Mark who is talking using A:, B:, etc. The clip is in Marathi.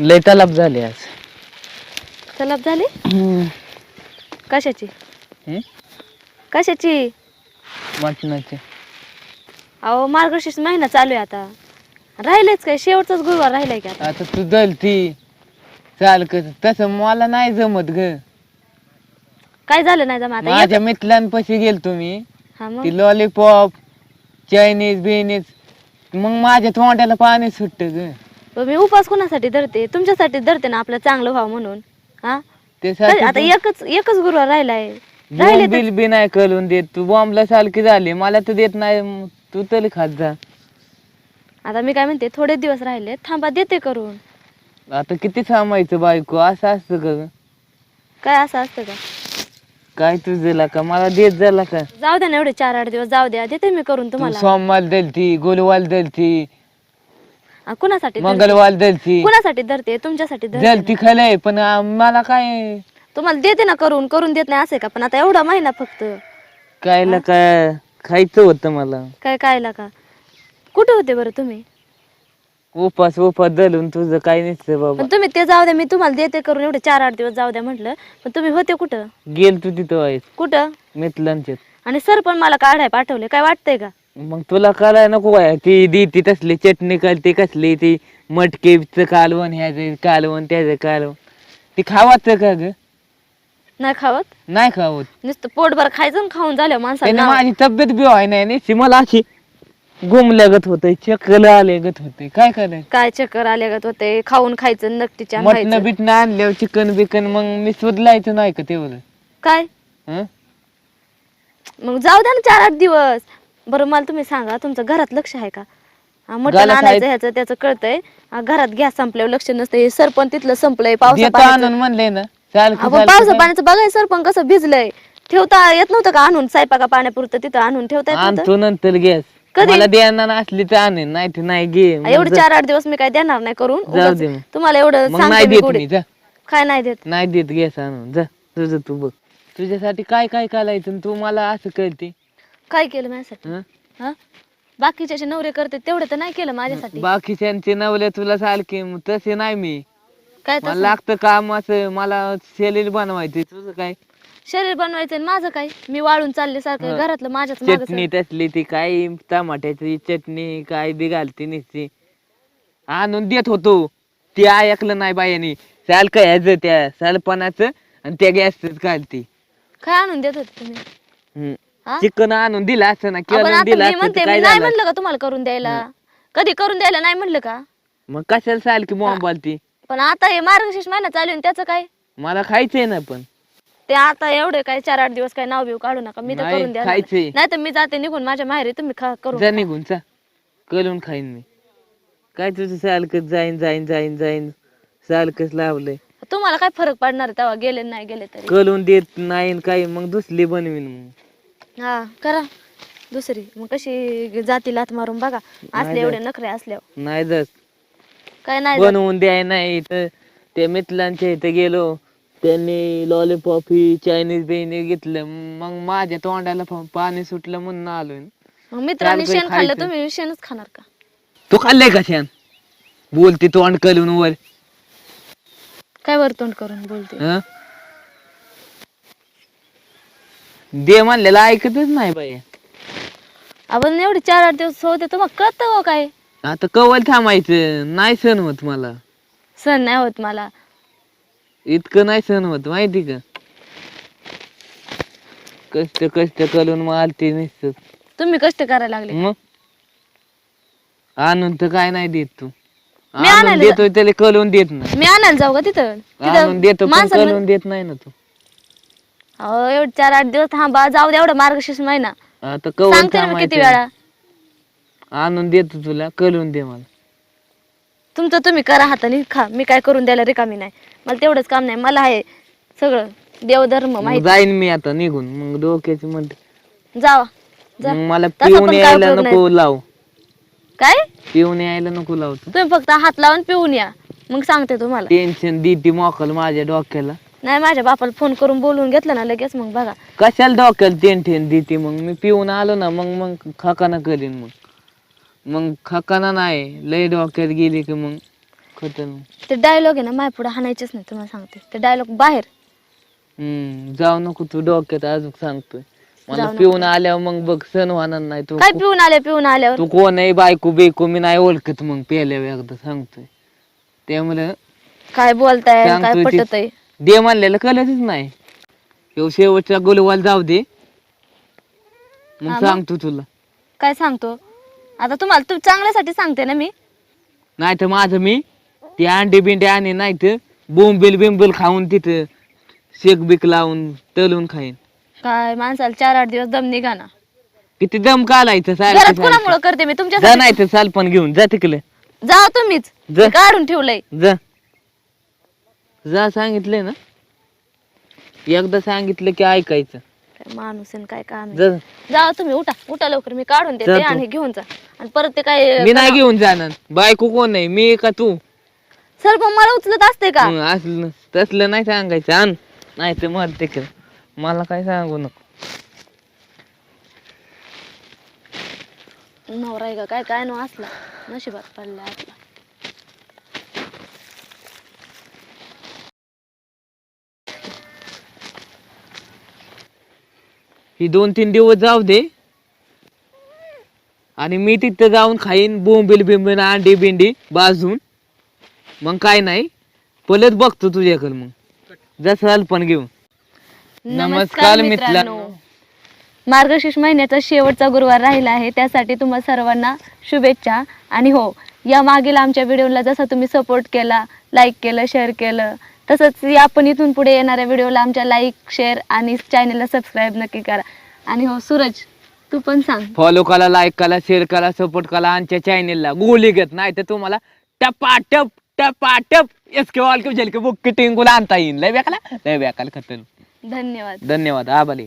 A: लय तलाप झाले आज.
B: तलाप झाली?
A: हम्म.
B: कशाची? कशाची?
A: मटणाचे
B: अहो मार्गशीर्ष महिना चालू आहे आता. राहिलेच काय? शेवटचाच गुरुवार राहिलाय की आता.
A: आता तू दलती चाल कर. तसं मला नाही जमत ग.
B: काय झालं नाही जमा आता?
A: माझ्या मित्रांपाशी गेल तुम्ही
B: एक- हा मग?
A: ती लॉलीपॉप चायनीज बिनीज मग माझ्या तोंडाला पाणी सुटत ग.
B: मी उपास कोणासाठी धरते? तुमच्यासाठी धरते ना आपलं चांगलं व्हावं म्हणून. हा?
A: ते
B: आता एकच एकच गुरुवार राहिलाय राहिले
A: बिल बी नाही करून देत. तू बॉम्बला सारखी झाली. मला तर देत नाही. मग तू तरी खात जा.
B: आता मी काय म्हणते? थोडे दिवस राहिले. थांबा देते करून.
A: आता किती थांबायचं बायको? असं असतं का?
B: काय असं असतं का?
A: काय तुझं का? मला देत झाला का?
B: जाऊ द्या ना एवढे चार आठ दिवस. जाऊ द्या. देते मी करून
A: तू
B: तुम्हाला.
A: सोमवार दलती गुरुवार दलती.
B: आ, कुणासाठी धरते?
A: मंगळवार दलती
B: कुणासाठी धरते? तुमच्यासाठी धरते ना.
A: दलती खलंय पण आ, मला काय?
B: तुम्हाला देते ना करून करून देत नाही असे का? पण आता एवढा महिना फक्त.
A: कायला काय? खायचं होतं मला.
B: काय कायला का? कुठे होते बरं तुम्ही?
A: उपास उपास दलून तुझं काय नसतं बाबा.
B: पण तुम्ही ते जाऊ द्या मी तुम्हाला देते करून. एवढे चार आठ दिवस जाऊ द्या म्हटलं. पण तुम्ही होते कुठं?
A: गेल तू तिथं
B: कुठं?
A: मित्रांच्यात
B: आणि सर पण मला काढाय पाठवले. काय वाटतंय का?
A: मग तुला कराय नको काय? ती दी ती तसली चटणी करते कसली ती मटकेचं कालवण ह्याचं कालवण त्याचं कालवण. ती खावाचं का ग?
B: नाही खावत.
A: नाही खावत.
B: नुसतं पोटभर खायचं आणि खाऊन झालं
A: त्याने
B: माणसाला
A: माझी तब्येत बी व्हाय नाही नुसती मला अशी गुमल्यागत होतंय चक्कर आल्यागत होते. काय करायचं?
B: काय चक्कर आले का होते? खाऊन खायचं नक्कीच्या
A: मटण बिटणं आणल्यावर चिकन बिकन मग मी सुधलायचं नाही का तेवढं?
B: काय?
A: हं?
B: मग जाऊ द्या ना चार आठ दिवस. बरं मला तुम्ही सांगा तुमचं घरात लक्ष आहे का? हा, मटण. आणायचं ह्याचं त्याचं कळतंय. हा, घरात गॅस संपल्यावर लक्ष नसतं. हे सरपण तिथलं संपलंय पावसा
A: देतो
B: पाण्याचं
A: आणून म्हणले ना. चाल की
B: अहो,
A: चाल
B: पावसा पाण्याचं बघाय सरपण कसं भिजलंय. ठेवता येत नव्हतं का आणून? सायपाका पाण्यापुरतं तिथं आणून ठेवता येत नव्हतं?
A: आणतो नंतर गॅस.
B: कधी?
A: मला असली तर आणेन नाही तर नाही घे. मग
B: एवढे चार आठ दिवस मी काय देणार नाही करून.
A: जाऊ
B: उगाच
A: दे मग.
B: तुम्हाला एवढं
A: मग नाही
B: सांगते मी
A: देत
B: गोडीत.
A: मी जा.
B: काय नाही देत?
A: नाही देत गॅस आणून. जा तुझं तू बघ. तुझ्यासाठी काय काय करायचं आणि तू मला असं करते
B: काय केलं माझ्यासाठी?
A: हं?
B: हा? बाकीचे असे नवरे करते तेवढे तर नाही केलं माझ्यासाठी.
A: बाकीच्यांचे नवले तुला सारखे मग तसे नाही मी.
B: काय
A: मला
B: तसं?
A: लागतं काम असं मला सेलेल बनवायचं तुझं काय?
B: शरीर बनवायचं आणि माझं काय? मी वाळून चालले सारखं
A: हं.
B: घरातलं माझ्याच मागं
A: चटणी तसली ती काय? टमाट्याची चटणी काय बी घालते नुसती. आणून देत होतो. ते ऐकलं नाही बायानी साल काय ह्याचं त्या सालपणाचं आणि त्या गॅसच घालते.
B: काय आणून देत होते तुम्ही? हा?
A: चिकन आणून दिलं असं ना
B: आपण आता
A: दिलं
B: मी
A: असतं
B: म्हणते
A: तर
B: मी
A: काय
B: नाही
A: झालं?
B: म्हणलं का तुम्हाला करून द्यायला? कधी करून द्यायला नाही म्हणलं का?
A: मग कशाला साल की मोबाईल ती?
B: पण आता हे मार्गशीर्ष महिना चालू आहे आणि त्याचं काय?
A: मला खायचंय ना पण.
B: ते आता एवढे काय चार आठ दिवस काय नाव बिव काढू नका मी तर
A: नाही,
B: करून द्या
A: खायचंय.
B: नाही. तर मी जाते निघून माझ्या माहेरी तुम्ही खा
A: जा निघून चा करून खाईन मी. काय तुझं सारखं जाईन जाईन जाईन जाईन. सारखंच लावलंय.
B: तुम्हाला काय फरक पडणार आहे तेव्हा गेले नाही गेले तरी?
A: कळून देत नाही न काही मग दुसरी बनवीन मग.
B: हा करा. दुसरी. मग कशी जाती लात मारून बघा. असले एवढे नखरे असल्यावर.
A: नाही जात
B: काय नाही जात.
A: बनवून द्याय नाही तर ते मित्रांच्या इथे गेलो. त्यांनी लॉलीपॉप ही चायनीज बिनीज घेतलं. मग माझ्या तोंडाला प- पाणी सुटलं म्हणून आलोय.
B: मग मित्रांनी शेण खाल्लं
A: खायचं.
B: तुम्ही शेणच खाणार का?
A: तू खाल्लंय का शान बोलते तोंड करून वर.
B: काय वरतोंड करून बोलते?
A: हं? दे म्हणलेलं ऐकतच नाही बाई.
B: आपण एवढे चार आठ दिवस होते तुम्हाला कळतं हो काय?
A: आता कवल थांबायचं नाही सण होत मला.
B: सण नाही होत मला.
A: इतकं नाही सण होत माहिती का? कष्ट कष्ट करून मालते नसत
B: तुम्ही कष्ट करायला लागले
A: मग? आणून तर काय नाही देत तू. आणून
B: आणायला
A: देतोय त्याला कळून देत नाही.
B: मी आणायला जाऊ का तिथं?
A: आणून देतो पण कळून देत नाही ना तू.
B: अहो एवढे चार आठ दिवस थांबा जाऊ दे एवढं मार्गशीर्ष महिना.
A: आता कवल
B: सांगते ना मी किती
A: थांबायचं
B: वेळा.
A: आणून देतो तुला कळून दे मला.
B: तुमचं तुम्ही करा हाताने खा. मी काय करून द्यायला रिकामी नाही. मला तेवढंच काम नाही. मला आहे सगळं. देवधर्म
A: मग
B: माहिती.
A: जाईन मी आता निघून. मग डोक्याची म्हणते
B: जावा. जा.
A: मग मला
B: तसं
A: पिऊन
B: काय
A: यायला
B: उपयोग
A: नको लाव.
B: काय?
A: पिऊन यायला नको लावतो
B: तुम्ही फक्त हात लावून पिऊन या. मग सांगते तुम्हाला.
A: टेन्शन देते मोकल माझ्या डोक्याला.
B: नाही माझ्या बापाला फोन करून बोलवून घेतलं ना लगेच मग बघा.
A: कशाला डोक्याला टेन्शन देते मग? मी पिऊन आलो ना मग मग खकाना करीन मग. मग खकाना नाही लय डोक्यात गेली की मग खतम
B: ते डायलॉग आहे ना माझ्या पुढे हाणायचेच नाही तुम्हाला सांगते. ते डायलॉग बाहेर.
A: हम्म जाऊ नको तू डोक्यात अजून सांगतोय. मला
B: जाऊ नको.
A: पिऊन आल्यावर मग बघ सण होणार नाही तू.
B: काय पिऊन आले पिऊन आल्यावर?
A: तू कोण आहे बायको बेको मी नाही ओळखत मग पेल्यावर एकदा सांगतोय. त्यामुळे
B: काय बोलताय काय
A: सांगतोय ते-
B: पटत आहे
A: दे म्हणलेलं कळतच नाही. ह्यो शेवटच्या गोलवाल जाऊ दे.
B: हा
A: मग?
B: मग?
A: सांगतो तुला.
B: काय सांगतो? आता तुम्हाला तू चांगल्यासाठी सांगते ना मी?
A: नाही तर माझं मी ते अंडे बिंडे आणि नाही तर बोंबील बिंबील खाऊन तिथं शेक बिक लावून तळून खाईन.
B: काय माणसाला चार आठ दिवस दम निघा ना
A: किती दम कालायचं
B: घरात
A: सारखं?
B: कुणामुळे करते मी?
A: जा
B: तुमच्या
A: नाही तर चाल पण घेऊन जा तिकडे.
B: जा तुम्हीच.
A: जा.
B: काढून ठेवलंय.
A: जा. जा सांगितलंय ना. एकदा सांगितलं की ऐकायचं.
B: काय माणूस न काय काम आहे.
A: जा.
B: जा तुम्ही उठा. उठा लवकर. मी काढून देते
A: तू.
B: आणि घेऊन जा. आणि परत ते काय
A: मी नाही घेऊन जाणार. बायको कोण नाही मी का तू?
B: सर पण मला उचलत असते का?
A: हं, असलं तसलं नाही सांगायचं. आण. नाही तर मग तिकडे मला काय सांगू नको.
B: नवरा आहे का? काय काय नो असला. नशिबात पडला आपला.
A: ही दोन तीन दिवस जाऊ दे. आणि मी तिथं जाऊन खाईन बोंबील बिंबील अंडी बिंडी बाजून मग काय नाही पलत बघतो तुझ्याकडे मग. जसं पण घेऊन. नमस्कार मित्रांनो.
B: मार्गशीर्ष महिन्याचा शेवटचा गुरुवार राहिला आहे. त्यासाठी तुम्हा सर्वांना शुभेच्छा. आणि हो या मागील आमच्या व्हिडिओला जसा तुम्ही सपोर्ट केला लाईक केलं शेअर केलं तसंच या पण इथून पुढे येणाऱ्या व्हिडिओला आमच्या लाईक शेअर आणि चॅनलला सबस्क्राईब नक्की करा. आणि हो सूरज तू पण सांग.
A: फॉलो करा लाईक करा शेअर करा सपोर्ट करा आमच्या चॅनेलला गोली घेत नाही तर तुम्हाला टपाटप टपाटप एसके वाल के झलके बुक टिंगूला आणता येईल? लय बेकाला लय बेकाल खतल
B: धन्यवाद.
A: धन्यवाद आबाली